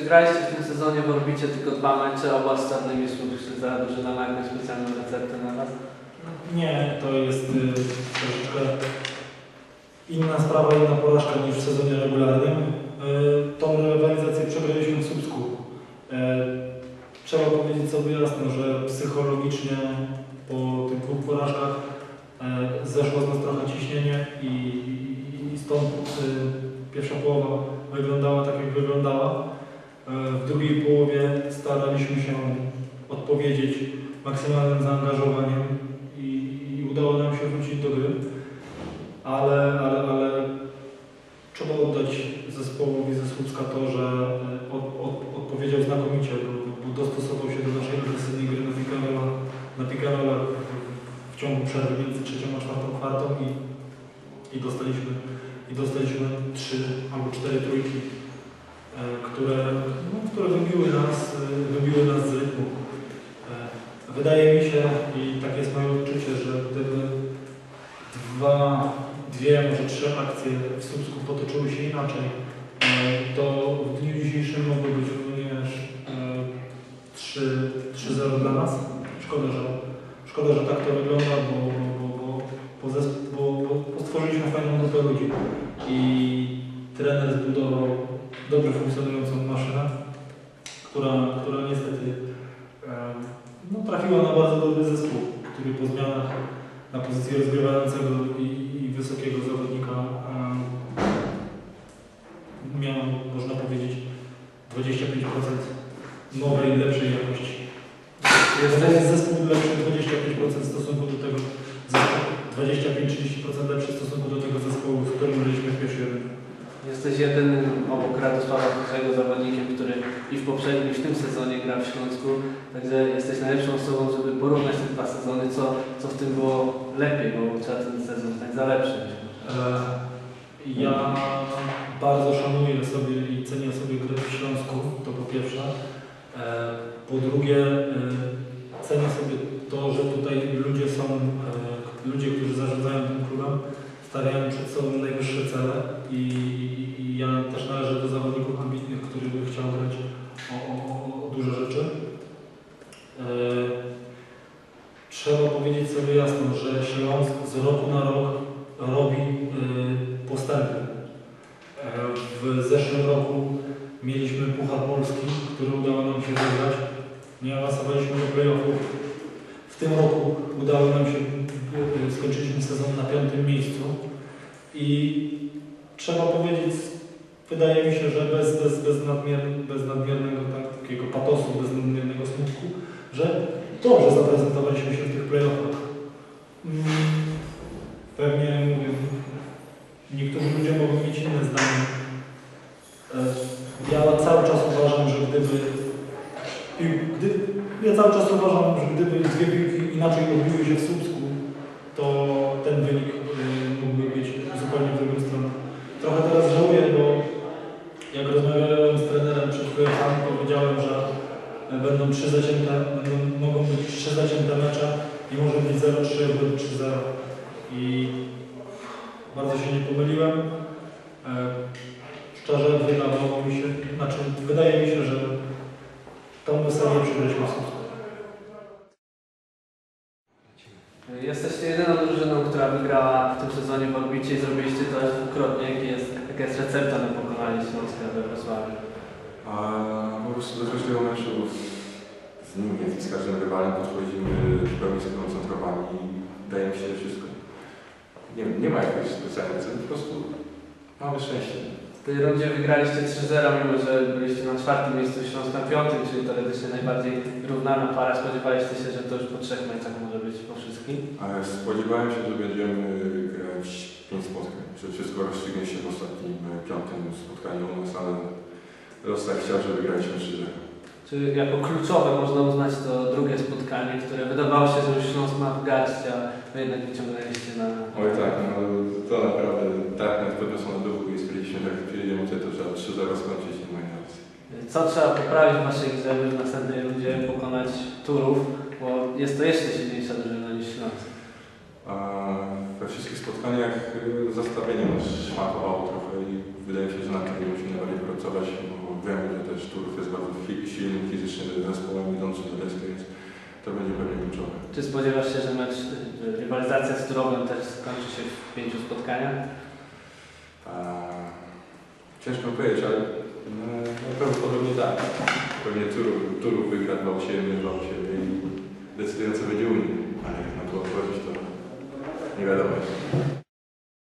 graliście w tym sezonie w orbicie tylko dwa mecze, oba z czarnymi za drużyna ma jakąś specjalną receptę na was? Nie, to jest y, troszeczkę inna sprawa, inna porażka niż w sezonie regularnym. Y, tą rywalizację przegraliśmy w Słupsku. Y, trzeba powiedzieć sobie jasno, że psychologicznie po tych dwóch porażkach y, zeszło z nas trochę ciśnienie i, i, i stąd y, pierwsza połowa wyglądała tak, jak wyglądała. Y, w drugiej połowie staraliśmy się odpowiedzieć maksymalnym zaangażowaniem i, i udało nam się wrócić do gry, ale, ale, ale trzeba oddać zespołowi ze Słupska to, że e, od, od, odpowiedział znakomicie, bo, bo dostosował się do naszej agresywnej gry na Picarola, na Picarola w, ciągu przerwy między trzecią a czwartą kwartą i, i dostaliśmy i dostaliśmy trzy albo cztery trójki, e, które, no, które wybiły nas, e, wybiły nas z rytmu. E, Wydaje mi się, i tak jest moje odczucie, że gdyby dwa, dwie, może trzy akcje w Słupsku potoczyły się inaczej, e, to w dniu dzisiejszym mogły być również e, 3 3-0 dla nas. Szkoda, że, szkoda, że tak to wygląda, bo, bo, bo, bo, bo, bo, stworzyliśmy fajną ludzi i trafiła na bardzo dobry zespół, który po zmianach na pozycji rozgrywającego i, i wysokiego zawodnika e, miał, można powiedzieć, 25% nowej, lepszej jakości. Jest zespół lepszy 25% w stosunku do tego zespołu, 25-30% lepszy w stosunku do tego zespołu, z którym byliśmy w pierwszej. Jesteś jedynym obok Radosława Kuchego zawodnikiem, i w poprzednim, i w tym sezonie gra w Śląsku. Także jesteś najlepszą osobą, żeby porównać te dwa sezony, co, co w tym było lepiej, bo trzeba ten sezon tak zalepszyć. E, Ja bardzo szanuję sobie i cenię sobie grę w Śląsku, to po pierwsze. E, Po drugie, e, cenię sobie to, że tutaj ludzie są, ludzie, którzy zarządzają tym klubem, stawiają przed sobą najwyższe cele i, i ja też należę do zawodników ambitnych, który by chciał grać o, o, o- o duże rzeczy. E, Trzeba sobie jasno, że Śląsk z roku na rok robi y, postępy. E, W zeszłym roku mieliśmy Puchar Polski, który udało nam się wygrać. Nie awansowaliśmy do playoffów. W tym roku udało nam się, y, skończyliśmy sezon na piątym miejscu i trzeba powiedzieć, wydaje mi się, że bez, bez, bez, nadmier, bez nadmiernego tak, takiego patosu, bez nadmiernego smutku, że dobrze zaprezentowaliśmy się w tych playoffach. Mm, Pewnie mówię, niektórzy ludzie mogą mieć inne zdanie. E, Ja cały czas uważam, że gdyby, gdy, ja cały czas uważam, że gdyby dwie piłki inaczej odbiły się w Słupsku, to ten wynik y, mógłby być zupełnie w drugą stronę. Trochę teraz żałuję, bo jak rozmawiałem z trenerem przed playoffami, powiedziałem, że e, będą trzy zacięte, będą, mogą być trzy zacięte mecze i może być 0-3 albo 3-0 i bardzo się nie pomyliłem. E, Szczerze wydawało mi się, znaczy wydaje mi się, że tą serię przegraliśmy w Słupsku. Jesteście jedyną drużyną, która wygrała w tym sezonie w orbicie i zrobiliście to aż dwukrotnie. Jaki jest, jaka jest recepta na pokonanie Śląska we Wrocławiu? A po prostu do każdego meczu z nim, jak i z każdym rywalem podchodzimy w pełni skoncentrowani i daje mi się wszystko. Nie, nie ma jakiejś specjalnej ceny, po prostu mamy szczęście. W tej rundzie wygraliście 3-0, mimo że byliście na czwartym miejscu, Śląsk na piątym, czyli teoretycznie najbardziej równana para. Spodziewaliście się, że to już po trzech meczach może być po wszystkim. Ale spodziewałem się, że będziemy grać pięć spotkań, że wszystko rozstrzygnie się w ostatnim e, piątym spotkaniu u nas, ale los tak chciał, że wygraliśmy 3 Czy jako kluczowe można uznać to drugie spotkanie, które wydawało się, że już Śląsk ma w garści, a wy jednak wyciągnęliście na... Oj tak, no to naprawdę tak nas podniosło na duchu i stwierdziliśmy, że jak przyjedziemy tutaj, to trzeba 3-0 skończyć i moje racje. Co trzeba poprawić w waszej grze, by w następnej rundzie pokonać Turów, bo jest to jeszcze silniejsza drużyna spotkaniach y, zastawienie szmakowało trochę i wydaje mi się, że na tym musimy bardziej pracować, bo wiemy, że też Turów jest bardzo silnym fizycznie zespołem idącym do deski, więc to będzie pewnie kluczowe. Czy spodziewasz się, że mecz, y, rywalizacja z Turowem też skończy się w pięciu spotkaniach? A, ciężko powiedzieć, ale no, prawdopodobnie tak. Pewnie Turów, Turów wygra 2 u siebie, siebie i decydujące będzie Unii, ale jak na to odpowiedzieć to nie wiadomo jeszcze.